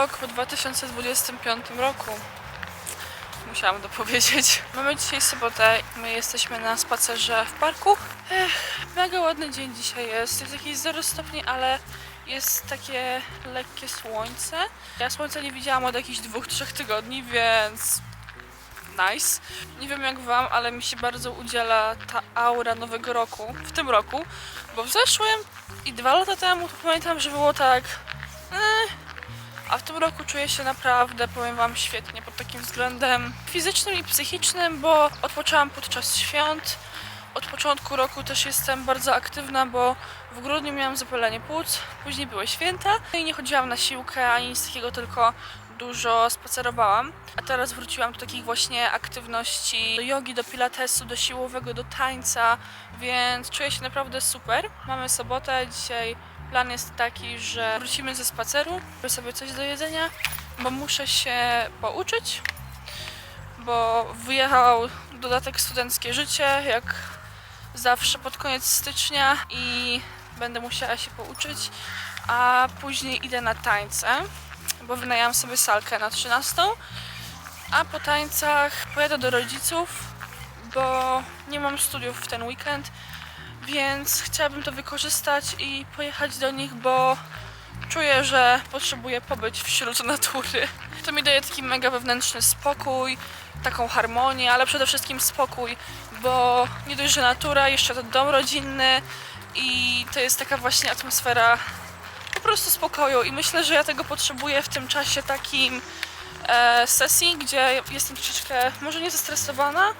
Vlog w 2025 roku. Musiałam to powiedzieć. Mamy dzisiaj sobotę. My jesteśmy na spacerze w parku. Ech, mega ładny dzień dzisiaj jest. Jest jakieś 0 stopni, ale jest takie lekkie słońce. Ja słońca nie widziałam od jakichś dwóch, trzech tygodni, więc nice. Nie wiem jak wam, ale mi się bardzo udziela ta aura nowego roku. W tym roku, bo w zeszłym i dwa lata temu to pamiętam, że było tak. A w tym roku czuję się naprawdę, powiem Wam, świetnie pod takim względem fizycznym i psychicznym, bo odpoczęłam podczas świąt. Od początku roku też jestem bardzo aktywna, bo w grudniu miałam zapalenie płuc, później były święta i nie chodziłam na siłkę ani nic takiego, tylko dużo spacerowałam. A teraz wróciłam do takich właśnie aktywności, do jogi, do pilatesu, do siłowego, do tańca, więc czuję się naprawdę super. Mamy sobotę, dzisiaj Plan jest taki, że wrócimy ze spaceru, biorę sobie coś do jedzenia, bo muszę się pouczyć, bo wyjechał dodatek studenckie życie, jak zawsze pod koniec stycznia i będę musiała się pouczyć, a później idę na tańce, bo wynajęłam sobie salkę na 13, a po tańcach pojadę do rodziców, bo nie mam studiów w ten weekend, więc chciałabym to wykorzystać i pojechać do nich, bo czuję, że potrzebuję pobyć wśród natury. To mi daje taki mega wewnętrzny spokój, taką harmonię, ale przede wszystkim spokój, bo nie dość, że natura, jeszcze to dom rodzinny i to jest taka właśnie atmosfera po prostu spokoju i myślę, że ja tego potrzebuję w tym czasie takim e, sesji, gdzie jestem troszeczkę może nie zestresowana,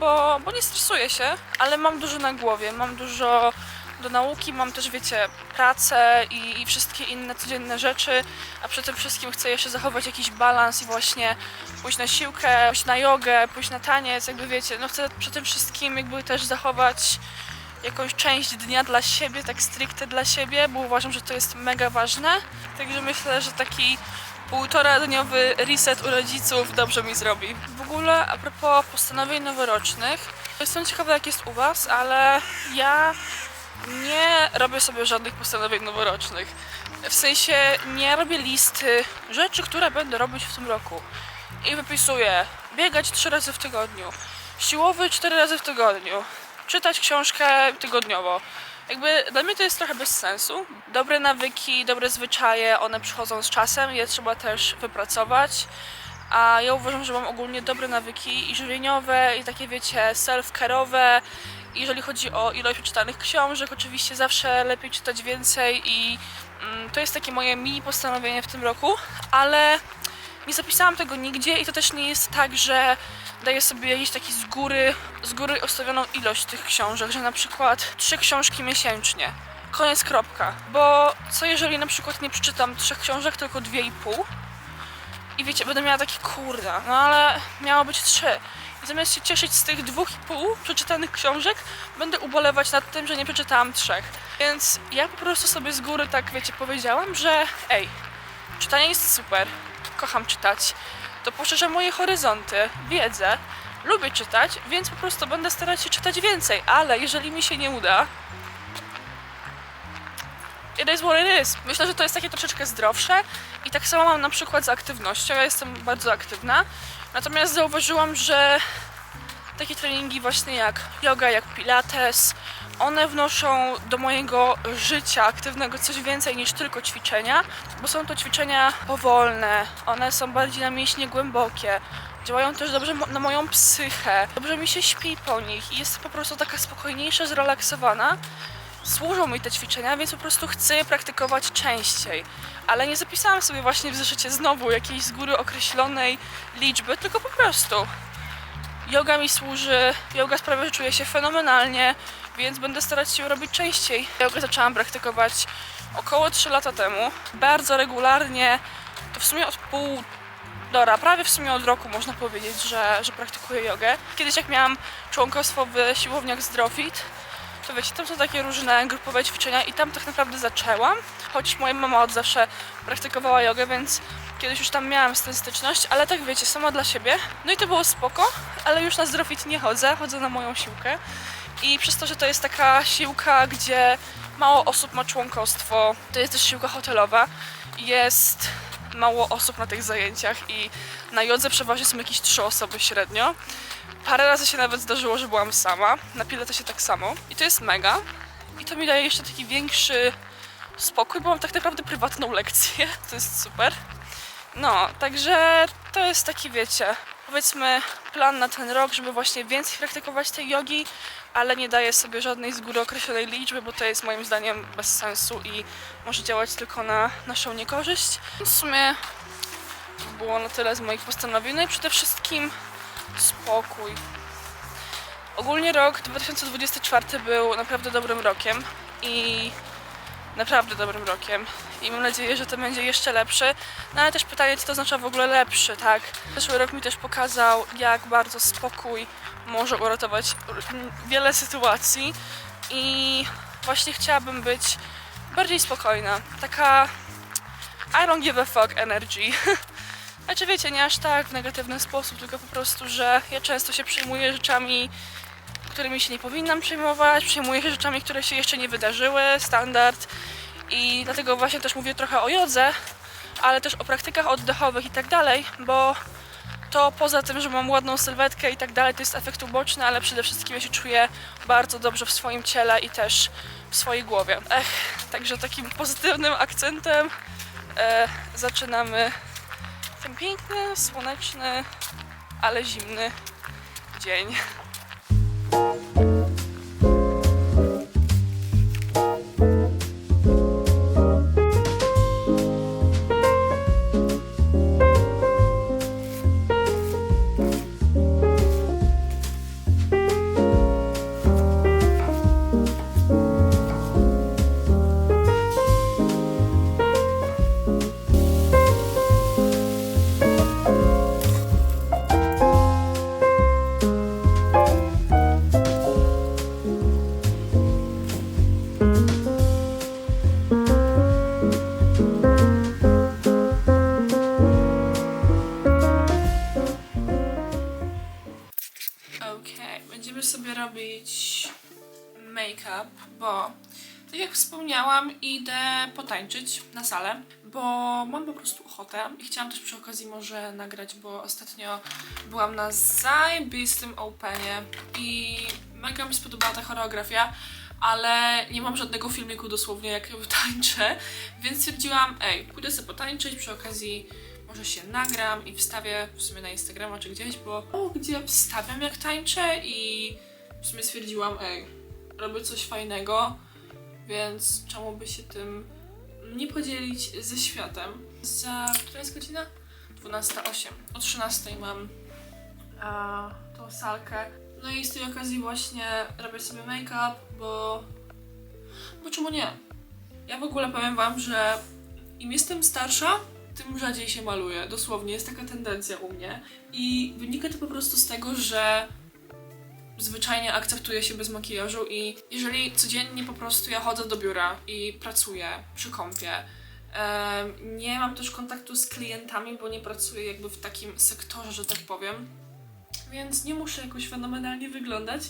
bo, bo nie stresuję się, ale mam dużo na głowie, mam dużo do nauki, mam też, wiecie, pracę i, i wszystkie inne codzienne rzeczy, a przy tym wszystkim chcę jeszcze zachować jakiś balans i właśnie pójść na siłkę, pójść na jogę, pójść na taniec, jakby wiecie, no chcę przy tym wszystkim jakby też zachować jakąś część dnia dla siebie, tak stricte dla siebie, bo uważam, że to jest mega ważne. Także myślę, że taki półtora dniowy reset u rodziców dobrze mi zrobi. W ogóle a propos postanowień noworocznych, jestem ciekawa jak jest u Was, ale ja nie robię sobie żadnych postanowień noworocznych. W sensie nie robię listy rzeczy, które będę robić w tym roku. I wypisuję biegać trzy razy w tygodniu, siłowy cztery razy w tygodniu, czytać książkę tygodniowo. Jakby dla mnie to jest trochę bez sensu. Dobre nawyki, dobre zwyczaje, one przychodzą z czasem, je trzeba też wypracować. A ja uważam, że mam ogólnie dobre nawyki i żywieniowe, i takie wiecie, self-care'owe. Jeżeli chodzi o ilość przeczytanych książek, oczywiście zawsze lepiej czytać więcej i mm, to jest takie moje mini postanowienie w tym roku, ale nie zapisałam tego nigdzie i to też nie jest tak, że daję sobie jakiś taki z góry, z góry ustawioną ilość tych książek, że na przykład trzy książki miesięcznie. Koniec, kropka. Bo co jeżeli na przykład nie przeczytam trzech książek, tylko dwie i pół? I wiecie, będę miała takie kurda, no ale miało być trzy. I zamiast się cieszyć z tych dwóch i pół przeczytanych książek, będę ubolewać nad tym, że nie przeczytałam trzech. Więc ja po prostu sobie z góry tak, wiecie, powiedziałam, że ej, czytanie jest super, kocham czytać, to poszerza moje horyzonty, wiedzę, lubię czytać, więc po prostu będę starać się czytać więcej, ale jeżeli mi się nie uda, it is what it is. Myślę, że to jest takie troszeczkę zdrowsze i tak samo mam na przykład z aktywnością. Ja jestem bardzo aktywna, natomiast zauważyłam, że takie treningi właśnie jak yoga, jak pilates, one wnoszą do mojego życia aktywnego coś więcej niż tylko ćwiczenia, bo są to ćwiczenia powolne, one są bardziej na mięśnie głębokie, działają też dobrze na moją psychę, dobrze mi się śpi po nich i jestem po prostu taka spokojniejsza, zrelaksowana. Służą mi te ćwiczenia, więc po prostu chcę je praktykować częściej. Ale nie zapisałam sobie właśnie w zeszycie znowu jakiejś z góry określonej liczby, tylko po prostu. Yoga mi służy, yoga sprawia, że czuję się fenomenalnie, więc będę starać się robić częściej. Jogę zaczęłam praktykować około 3 lata temu, bardzo regularnie, to w sumie od pół, dobra, prawie w sumie od roku można powiedzieć, że, że praktykuję jogę. Kiedyś jak miałam członkostwo w siłowniach Zdrowit, to wiecie, tam są takie różne grupowe ćwiczenia i tam tak naprawdę zaczęłam, choć moja mama od zawsze praktykowała jogę, więc kiedyś już tam miałam z tym styczność, ale tak wiecie, sama dla siebie. No i to było spoko, ale już na zdrowit nie chodzę, chodzę na moją siłkę. I przez to, że to jest taka siłka, gdzie mało osób ma członkostwo, to jest też siłka hotelowa, jest mało osób na tych zajęciach i na jodze przeważnie są jakieś trzy osoby średnio. Parę razy się nawet zdarzyło, że byłam sama, na pilatesie tak samo i to jest mega. I to mi daje jeszcze taki większy spokój, bo mam tak naprawdę prywatną lekcję, to jest super. No, także to jest taki, wiecie, powiedzmy plan na ten rok, żeby właśnie więcej praktykować tej jogi, ale nie daję sobie żadnej z góry określonej liczby, bo to jest moim zdaniem bez sensu i może działać tylko na naszą niekorzyść. W sumie było na tyle z moich postanowień. No i przede wszystkim spokój. Ogólnie rok 2024 był naprawdę dobrym rokiem i naprawdę dobrym rokiem i mam nadzieję, że to będzie jeszcze lepszy. No ale też pytanie, co to oznacza w ogóle lepszy, tak? Zeszły rok mi też pokazał, jak bardzo spokój może uratować wiele sytuacji i właśnie chciałabym być bardziej spokojna. Taka I don't give a fuck energy. Znaczy wiecie, nie aż tak w negatywny sposób, tylko po prostu, że ja często się przejmuję rzeczami, którymi się nie powinnam przejmować, przejmuję się rzeczami, które się jeszcze nie wydarzyły, standard. I dlatego właśnie też mówię trochę o jodze, ale też o praktykach oddechowych i tak dalej, bo to poza tym, że mam ładną sylwetkę i tak dalej, to jest efekt uboczny, ale przede wszystkim ja się czuję bardzo dobrze w swoim ciele i też w swojej głowie. Ech, także takim pozytywnym akcentem e, zaczynamy ten piękny, słoneczny, ale zimny dzień. Make-up, bo tak jak wspomniałam, idę potańczyć na salę, bo mam po prostu ochotę i chciałam też przy okazji może nagrać, bo ostatnio byłam na zajebistym openie i mega mi spodobała ta choreografia, ale nie mam żadnego filmiku dosłownie jak tańczę, więc stwierdziłam, ej, pójdę sobie potańczyć, przy okazji może się nagram i wstawię w sumie na Instagrama czy gdzieś, bo o, gdzie wstawiam jak tańczę i w sumie stwierdziłam, ej, robię coś fajnego, więc czemu by się tym nie podzielić ze światem. Za, która jest godzina? 12.08. O 13.00 mam a, tą salkę. No i z tej okazji właśnie robię sobie make-up, bo... Bo czemu nie? Ja w ogóle powiem wam, że im jestem starsza, tym rzadziej się maluję. Dosłownie, jest taka tendencja u mnie. I wynika to po prostu z tego, że zwyczajnie akceptuję się bez makijażu i jeżeli codziennie po prostu ja chodzę do biura i pracuję przy kąpie, nie mam też kontaktu z klientami, bo nie pracuję jakby w takim sektorze, że tak powiem, więc nie muszę jakoś fenomenalnie wyglądać,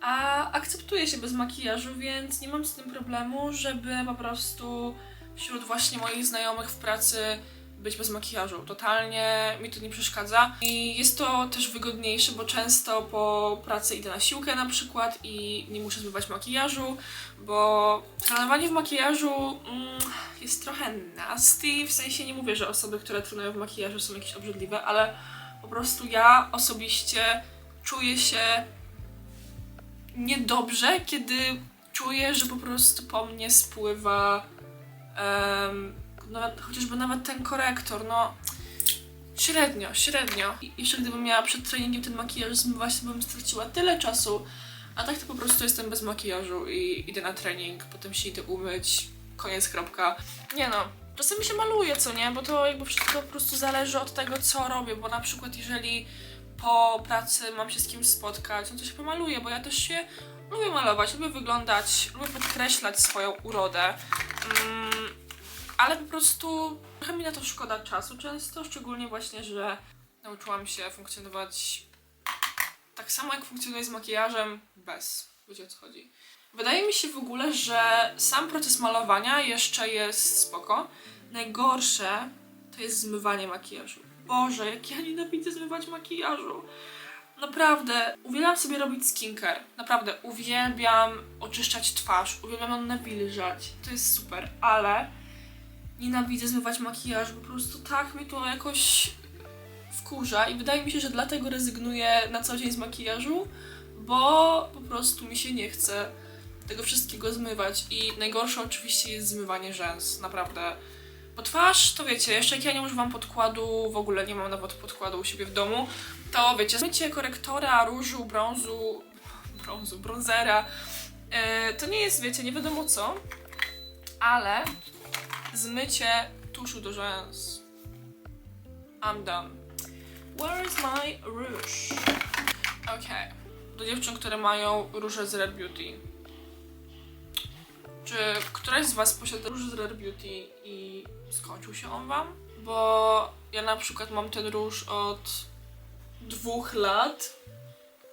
a akceptuję się bez makijażu, więc nie mam z tym problemu, żeby po prostu wśród właśnie moich znajomych w pracy być bez makijażu. Totalnie mi to nie przeszkadza i jest to też wygodniejsze, bo często po pracy idę na siłkę na przykład i nie muszę zbywać makijażu, bo trenowanie w makijażu mm, jest trochę nasty, w sensie nie mówię, że osoby, które trenują w makijażu są jakieś obrzydliwe, ale po prostu ja osobiście czuję się niedobrze, kiedy czuję, że po prostu po mnie spływa em, nawet, chociażby nawet ten korektor, no średnio, średnio. I jeszcze gdybym miała przed treningiem ten makijaż zmywać, to bym straciła tyle czasu, a tak to po prostu jestem bez makijażu i idę na trening, potem się idę umyć, koniec, kropka. Nie no, czasami się maluje, co nie, bo to jakby wszystko po prostu zależy od tego, co robię, bo na przykład jeżeli po pracy mam się z kimś spotkać, no to się pomaluję, bo ja też się lubię malować, lubię wyglądać, lubię podkreślać swoją urodę. Mm, ale po prostu trochę mi na to szkoda czasu często, szczególnie właśnie, że nauczyłam się funkcjonować tak samo jak funkcjonuję z makijażem, bez. Wiecie o co chodzi. Wydaje mi się w ogóle, że sam proces malowania jeszcze jest spoko. Najgorsze to jest zmywanie makijażu. Boże, jak ja nienawidzę zmywać makijażu. Naprawdę, uwielbiam sobie robić skincare. Naprawdę, uwielbiam oczyszczać twarz, uwielbiam ją nawilżać. To jest super, ale nienawidzę zmywać makijaż, po prostu tak mnie to jakoś wkurza i wydaje mi się, że dlatego rezygnuję na co dzień z makijażu, bo po prostu mi się nie chce tego wszystkiego zmywać i najgorsze oczywiście jest zmywanie rzęs, naprawdę. Bo twarz, to wiecie, jeszcze jak ja nie używam podkładu, w ogóle nie mam nawet podkładu u siebie w domu, to wiecie, zmycie korektora, różu, brązu, brązu, bronzera, yy, to nie jest, wiecie, nie wiadomo co, ale zmycie tuszu do rzęs. I'm done. Where is my rouge? Okej. Do dziewczyn, które mają róże z Rare Beauty. Czy któraś z Was posiada róż z Rare Beauty i skończył się on Wam? Bo ja na przykład mam ten róż od dwóch lat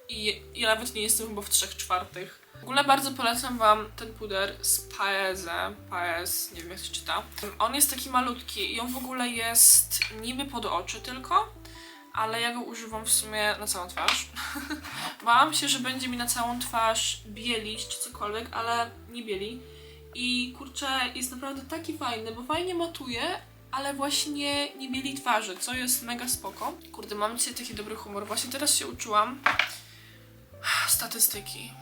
i ja nawet nie jestem chyba w trzech czwartych. W ogóle bardzo polecam Wam ten puder z Paese. Paes, nie wiem jak się czyta. On jest taki malutki i on w ogóle jest niby pod oczy tylko, ale ja go używam w sumie na całą twarz. Bałam się, że będzie mi na całą twarz bielić czy cokolwiek, ale nie bieli. I kurczę, jest naprawdę taki fajny, bo fajnie matuje, ale właśnie nie bieli twarzy, co jest mega spoko. Kurde, mam dzisiaj taki dobry humor. Właśnie teraz się uczyłam statystyki.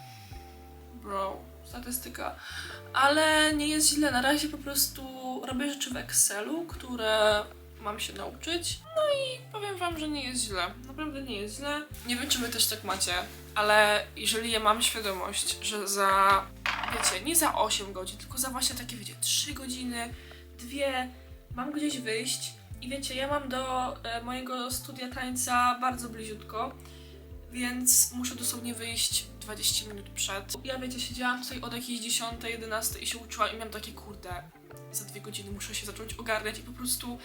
Bro, statystyka. Ale nie jest źle. Na razie po prostu robię rzeczy w Excelu, które mam się nauczyć. No i powiem wam, że nie jest źle. Naprawdę nie jest źle. Nie wiem, czy wy też tak macie, ale jeżeli ja mam świadomość, że za, wiecie, nie za 8 godzin, tylko za właśnie takie, wiecie, 3 godziny, dwie, mam gdzieś wyjść i wiecie, ja mam do e, mojego studia tańca bardzo bliziutko, więc muszę dosłownie wyjść 20 minut przed. Ja wiecie, siedziałam tutaj od jakiejś 10, 11 i się uczyłam i miałam takie kurde, za dwie godziny muszę się zacząć ogarniać i po prostu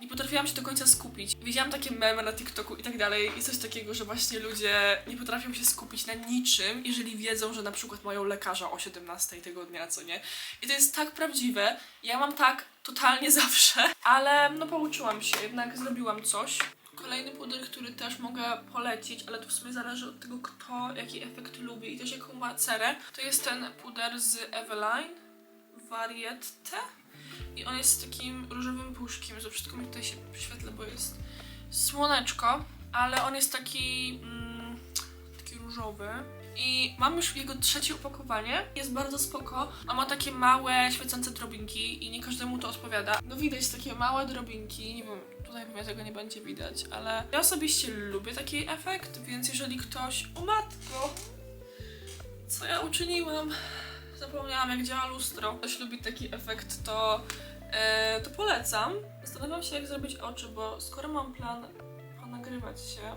nie potrafiłam się do końca skupić. Widziałam takie memy na TikToku i tak dalej i coś takiego, że właśnie ludzie nie potrafią się skupić na niczym, jeżeli wiedzą, że na przykład mają lekarza o 17 tego dnia, co nie. I to jest tak prawdziwe. Ja mam tak totalnie zawsze, ale no pouczyłam się, jednak zrobiłam coś. Kolejny puder, który też mogę polecić, ale to w sumie zależy od tego, kto jaki efekt lubi i też jaką ma cerę, to jest ten puder z Eveline Variette. I on jest takim różowym puszkiem. Za wszystko mi tutaj się przyświetla, bo jest słoneczko, ale on jest taki, mm, taki różowy. I mam już jego trzecie opakowanie. Jest bardzo spoko. On ma takie małe, świecące drobinki i nie każdemu to odpowiada. No widać takie małe drobinki. Nie wiem, tutaj tego nie będzie widać, ale ja osobiście lubię taki efekt, więc jeżeli ktoś... O matko! Co ja uczyniłam? Zapomniałam jak działa lustro. Ktoś lubi taki efekt, to, e, to polecam. Zastanawiam się jak zrobić oczy, bo skoro mam plan ponagrywać się,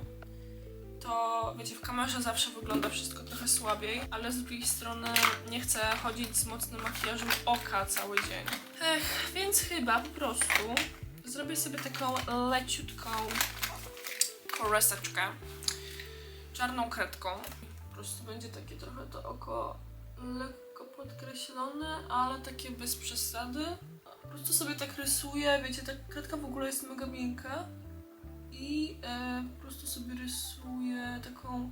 to wiecie, w kamerze zawsze wygląda wszystko trochę słabiej, ale z drugiej strony nie chcę chodzić z mocnym makijażem oka cały dzień. Ech, więc chyba po prostu zrobię sobie taką leciutką koreseczkę czarną kredką. Po prostu będzie takie trochę to oko lekko podkreślone, ale takie bez przesady. Po prostu sobie tak rysuję, wiecie, ta kredka w ogóle jest mega miękka i e, po prostu sobie rysuję taką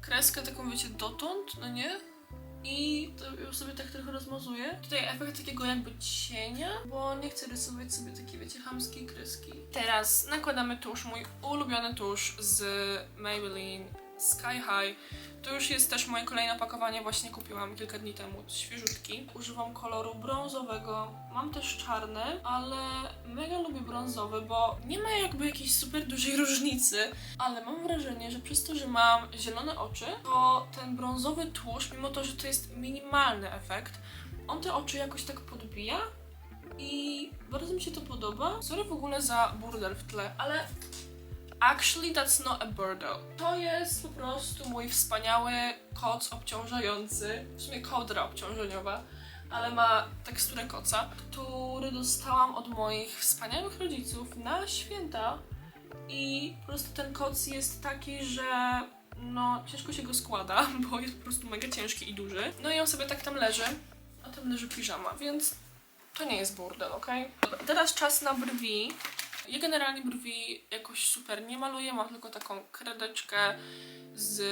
kreskę, taką wiecie, dotąd, no nie? I to ją sobie tak trochę rozmazuję. Tutaj efekt takiego jakby cienia, bo nie chcę rysować sobie takiej, wiecie, chamskiej kreski. Teraz nakładamy tusz, mój ulubiony tusz z Maybelline Sky High. To już jest też moje kolejne opakowanie, właśnie kupiłam kilka dni temu, świeżutki. Używam koloru brązowego. Mam też czarny, ale mega lubię brązowy, bo nie ma jakby jakiejś super dużej różnicy, ale mam wrażenie, że przez to, że mam zielone oczy, to ten brązowy tłuszcz, mimo to, że to jest minimalny efekt, on te oczy jakoś tak podbija i bardzo mi się to podoba. Sorry w ogóle za burdel w tle, ale Actually, that's not a burdel. To jest po prostu mój wspaniały koc obciążający, w sumie kołdra obciążeniowa, ale ma teksturę koca, który dostałam od moich wspaniałych rodziców na święta. I po prostu ten koc jest taki, że no ciężko się go składa, bo jest po prostu mega ciężki i duży. No i on sobie tak tam leży, a tam leży piżama, więc to nie jest burdel, ok? Teraz czas na brwi. Ja generalnie brwi jakoś super nie maluję, mam tylko taką kredeczkę z,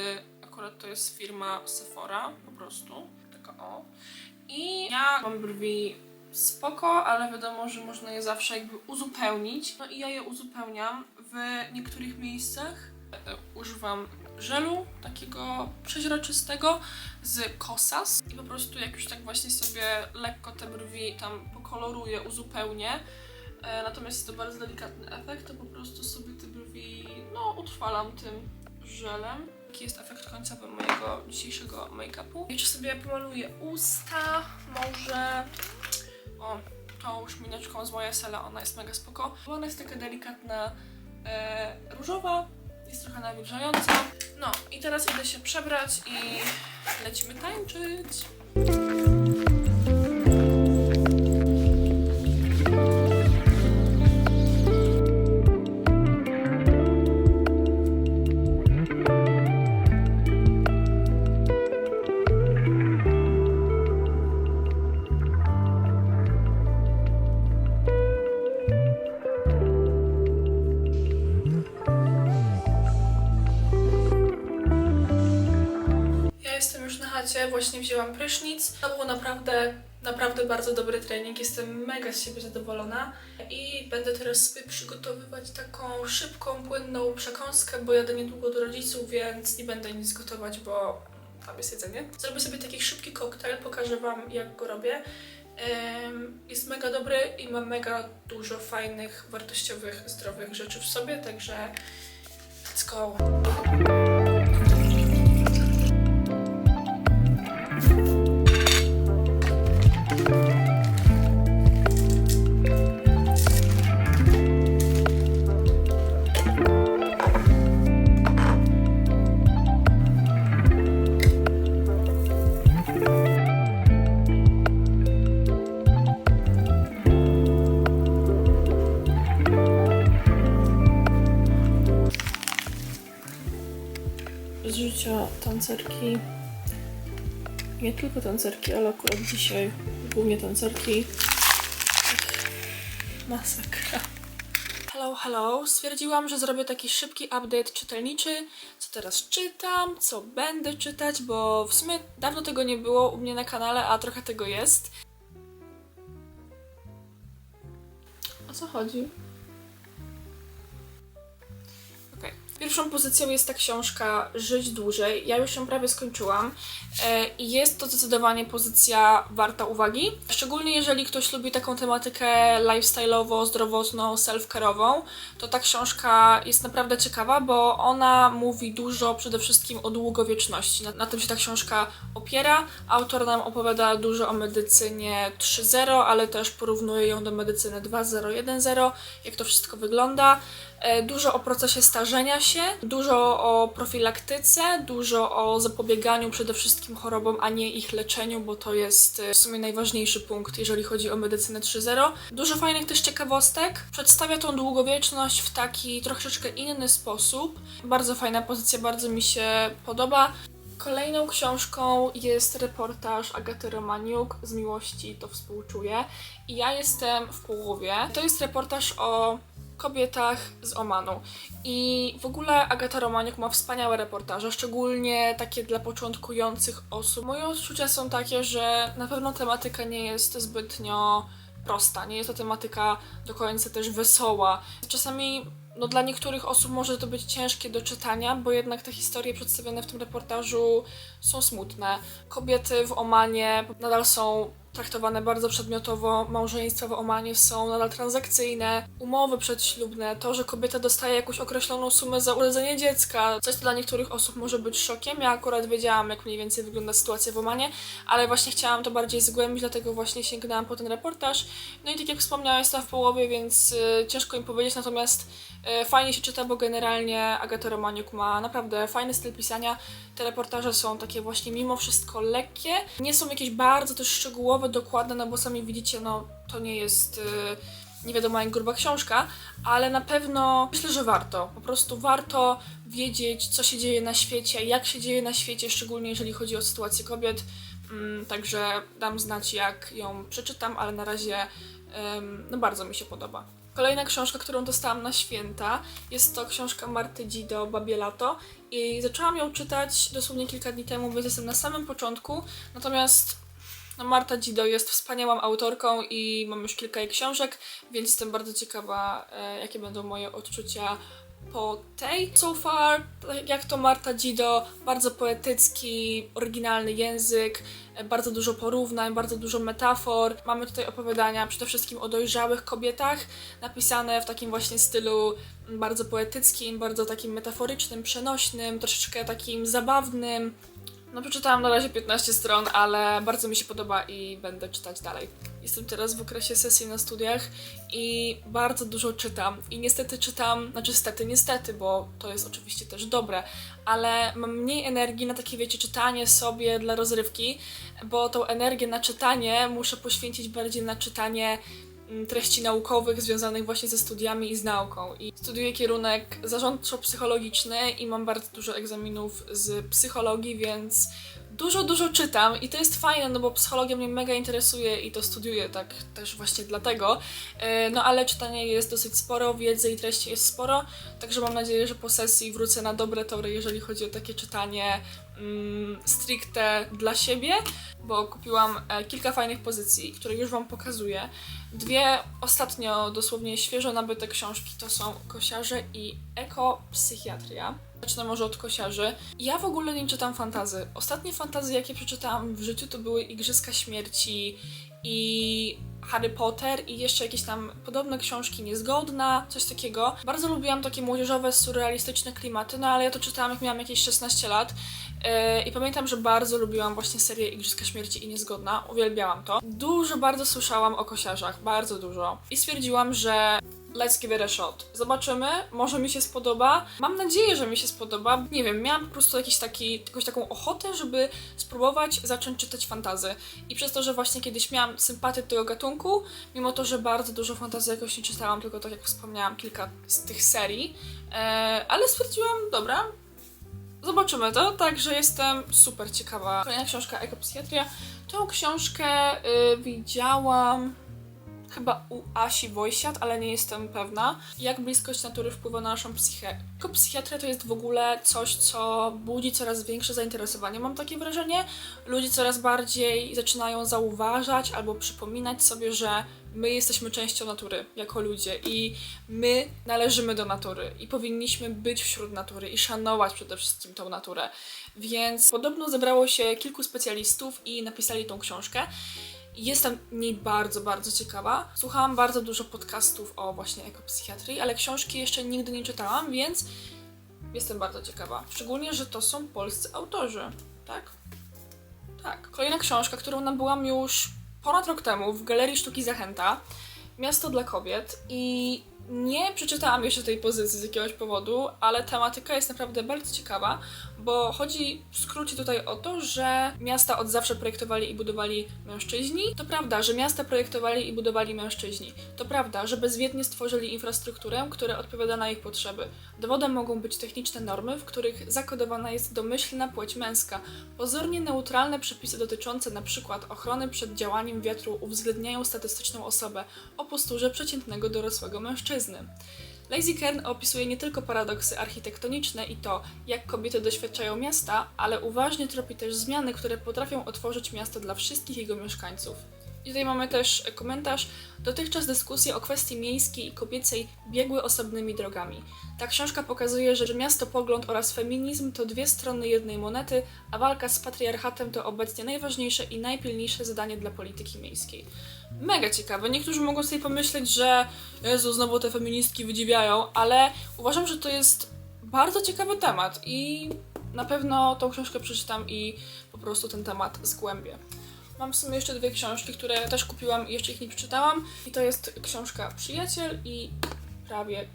akurat to jest firma Sephora, po prostu, taka o. I ja mam brwi spoko, ale wiadomo, że można je zawsze jakby uzupełnić. No i ja je uzupełniam w niektórych miejscach. Używam żelu takiego przeźroczystego z Kosas i po prostu jak już tak właśnie sobie lekko te brwi tam pokoloruję, uzupełnię, Natomiast jest to bardzo delikatny efekt, to po prostu sobie te brwi, no, utrwalam tym żelem. Jaki jest efekt końcowy mojego dzisiejszego make-upu. Jeszcze sobie pomaluję usta, może... O, tą szmineczką z YSL, ona jest mega spoko. Ona jest taka delikatna, e, różowa, jest trochę nawilżająca. No i teraz idę się przebrać i lecimy tańczyć. Właśnie wzięłam prysznic. To był naprawdę, naprawdę bardzo dobry trening. Jestem mega z siebie zadowolona. I będę teraz sobie przygotowywać taką szybką, płynną przekąskę, bo jadę niedługo do rodziców, więc nie będę nic gotować, bo tam jest jedzenie. Zrobię sobie taki szybki koktajl, pokażę Wam jak go robię. Jest mega dobry i ma mega dużo fajnych, wartościowych, zdrowych rzeczy w sobie, także let's go! Tylko tancerki, ale akurat dzisiaj głównie tancerki. Masakra. Hello, hello. Stwierdziłam, że zrobię taki szybki update czytelniczy. Co teraz czytam, co będę czytać, bo w sumie dawno tego nie było u mnie na kanale, a trochę tego jest. O co chodzi? Pierwszą pozycją jest ta książka Żyć dłużej. Ja już ją prawie skończyłam e, i jest to zdecydowanie pozycja warta uwagi. Szczególnie jeżeli ktoś lubi taką tematykę lifestyle'owo, zdrowotną, self-care'ową, to ta książka jest naprawdę ciekawa, bo ona mówi dużo przede wszystkim o długowieczności. Na, na tym się ta książka opiera. Autor nam opowiada dużo o medycynie 3.0, ale też porównuje ją do medycyny 2.0, 1.0, jak to wszystko wygląda. E, Dużo o procesie starzenia się, dużo o profilaktyce, dużo o zapobieganiu przede wszystkim chorobom, a nie ich leczeniu, bo to jest e, w sumie najważniejszy punkt, jeżeli chodzi o medycynę 3.0. Dużo fajnych też ciekawostek. Przedstawia tą długowieczność w taki troszeczkę inny sposób. Bardzo fajna pozycja, bardzo mi się podoba. Kolejną książką jest reportaż Agaty Romaniuk z Miłości to współczuję i ja jestem w połowie. To jest reportaż o kobietach z Omanu i w ogóle Agata Romaniuk ma wspaniałe reportaże, szczególnie takie dla początkujących osób. Moje odczucia są takie, że na pewno tematyka nie jest zbytnio prosta, nie jest to tematyka do końca też wesoła. Czasami no, dla niektórych osób może to być ciężkie do czytania, bo jednak te historie przedstawione w tym reportażu są smutne. Kobiety w Omanie nadal są traktowane bardzo przedmiotowo, małżeństwa w Omanie są nadal transakcyjne, umowy przedślubne, to, że kobieta dostaje jakąś określoną sumę za urodzenie dziecka, coś co dla niektórych osób może być szokiem. Ja akurat wiedziałam, jak mniej więcej wygląda sytuacja w Omanie, ale właśnie chciałam to bardziej zgłębić, dlatego właśnie sięgnęłam po ten reportaż. No i tak jak wspomniałam, jestem w połowie, więc y, ciężko mi powiedzieć, natomiast y, fajnie się czyta, bo generalnie Agata Romaniuk ma naprawdę fajny styl pisania. Te reportaże są takie właśnie mimo wszystko lekkie, nie są jakieś bardzo też szczegółowe, dokładne, no bo sami widzicie, no to nie jest... y, nie wiadomo jak gruba książka, ale na pewno myślę, że warto. Po prostu warto wiedzieć, co się dzieje na świecie, jak się dzieje na świecie, szczególnie jeżeli chodzi o sytuację kobiet. Mm, Także dam znać, jak ją przeczytam, ale na razie no bardzo mi się podoba. Kolejna książka, którą dostałam na święta, jest to książka Marty Dido Babie Lato i zaczęłam ją czytać dosłownie kilka dni temu, więc jestem na samym początku, natomiast no Marta Dido jest wspaniałą autorką i mam już kilka jej książek, więc jestem bardzo ciekawa, e, jakie będą moje odczucia po tej. So far, tak jak to Marta Dido, bardzo poetycki, oryginalny język, e, bardzo dużo porównań, bardzo dużo metafor. Mamy tutaj opowiadania przede wszystkim o dojrzałych kobietach, napisane w takim właśnie stylu bardzo poetyckim, bardzo takim metaforycznym, przenośnym, troszeczkę takim zabawnym. No przeczytałam na razie 15 stron, ale bardzo mi się podoba i będę czytać dalej. Jestem teraz w okresie sesji na studiach i bardzo dużo czytam. I niestety czytam, znaczy stety, niestety, bo to jest oczywiście też dobre, ale mam mniej energii na takie, wiecie, czytanie sobie dla rozrywki, bo tą energię na czytanie muszę poświęcić bardziej na czytanie treści naukowych związanych właśnie ze studiami i z nauką. I studiuję kierunek zarządczo-psychologiczny i mam bardzo dużo egzaminów z psychologii, więc dużo, dużo czytam i to jest fajne, no bo psychologia mnie mega interesuje i to studiuję tak też właśnie dlatego. E, No ale czytanie jest dosyć sporo, wiedzy i treści jest sporo, także mam nadzieję, że po sesji wrócę na dobre tory, jeżeli chodzi o takie czytanie mm, stricte dla siebie, bo kupiłam e, kilka fajnych pozycji, które już Wam pokazuję. Dwie ostatnio dosłownie świeżo nabyte książki to są Kosiarze i Ekopsychiatria. Zacznę może od kosiarzy. Ja w ogóle nie czytam fantazy. Ostatnie fantazy, jakie przeczytałam w życiu, to były Igrzyska Śmierci i Harry Potter i jeszcze jakieś tam podobne książki, Niezgodna, coś takiego. Bardzo lubiłam takie młodzieżowe, surrealistyczne klimaty, no ale ja to czytałam jak miałam jakieś 16 lat yy, i pamiętam, że bardzo lubiłam właśnie serię Igrzyska Śmierci i Niezgodna. Uwielbiałam to. Dużo bardzo słyszałam o kosiarzach, bardzo dużo. I stwierdziłam, że let's give it a shot. Zobaczymy, może mi się spodoba. Mam nadzieję, że mi się spodoba. Nie wiem, miałam po prostu jakiś taki, jakąś taką ochotę, żeby spróbować zacząć czytać fantazy. I przez to, że właśnie kiedyś miałam sympatię do tego gatunku, mimo to, że bardzo dużo fantazy jakoś nie czytałam, tylko tak jak wspomniałam, kilka z tych serii, e, ale stwierdziłam, dobra, Zobaczymy to, także jestem super ciekawa. Kolejna książka Ekopsychiatria. Tą książkę y, widziałam chyba u Asi Wojsiat, ale nie jestem pewna. Jak bliskość natury wpływa na naszą psychikę. Ekopsychiatria to jest w ogóle coś, co budzi coraz większe zainteresowanie, mam takie wrażenie. Ludzie coraz bardziej zaczynają zauważać albo przypominać sobie, że my jesteśmy częścią natury jako ludzie i my należymy do natury i powinniśmy być wśród natury i szanować przede wszystkim tą naturę. Więc podobno zebrało się kilku specjalistów i napisali tą książkę. Jestem niej bardzo, bardzo ciekawa. Słuchałam bardzo dużo podcastów o właśnie ekopsychiatrii, ale książki jeszcze nigdy nie czytałam, więc jestem bardzo ciekawa. Szczególnie, że to są polscy autorzy, tak? Tak. Kolejna książka, którą nabyłam już ponad rok temu w Galerii Sztuki Zachęta. Miasto dla kobiet i Nie przeczytałam jeszcze tej pozycji z jakiegoś powodu, ale tematyka jest naprawdę bardzo ciekawa, bo chodzi w skrócie tutaj o to, że miasta od zawsze projektowali i budowali mężczyźni. To prawda, że miasta projektowali i budowali mężczyźni. To prawda, że bezwiednie stworzyli infrastrukturę, która odpowiada na ich potrzeby. Dowodem mogą być techniczne normy, w których zakodowana jest domyślna płeć męska. Pozornie neutralne przepisy dotyczące np. ochrony przed działaniem wiatru uwzględniają statystyczną osobę o posturze przeciętnego dorosłego mężczyzny. Lazy Kern opisuje nie tylko paradoksy architektoniczne i to, jak kobiety doświadczają miasta, ale uważnie tropi też zmiany, które potrafią otworzyć miasto dla wszystkich jego mieszkańców. I tutaj mamy też komentarz. Dotychczas dyskusje o kwestii miejskiej i kobiecej biegły osobnymi drogami. Ta książka pokazuje, że miastopogląd oraz feminizm to dwie strony jednej monety, a walka z patriarchatem to obecnie najważniejsze i najpilniejsze zadanie dla polityki miejskiej. Mega ciekawe. Niektórzy mogą sobie pomyśleć, że Jezu, znowu te feministki wydziwiają, ale uważam, że to jest bardzo ciekawy temat i na pewno tą książkę przeczytam i po prostu ten temat zgłębię. Mam w sumie jeszcze dwie książki, które też kupiłam i jeszcze ich nie przeczytałam. I to jest książka Przyjaciel i Prawiek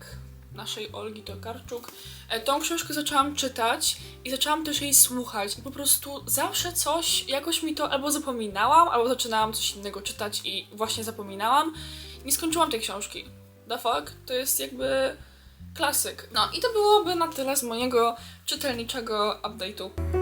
naszej Olgi Tokarczuk. E, Tą książkę zaczęłam czytać i zaczęłam też jej słuchać. I po prostu zawsze coś, jakoś mi to albo zapominałam, albo zaczynałam coś innego czytać i właśnie zapominałam. Nie skończyłam tej książki. The fuck? To jest jakby klasyk. No i to byłoby na tyle z mojego czytelniczego update'u.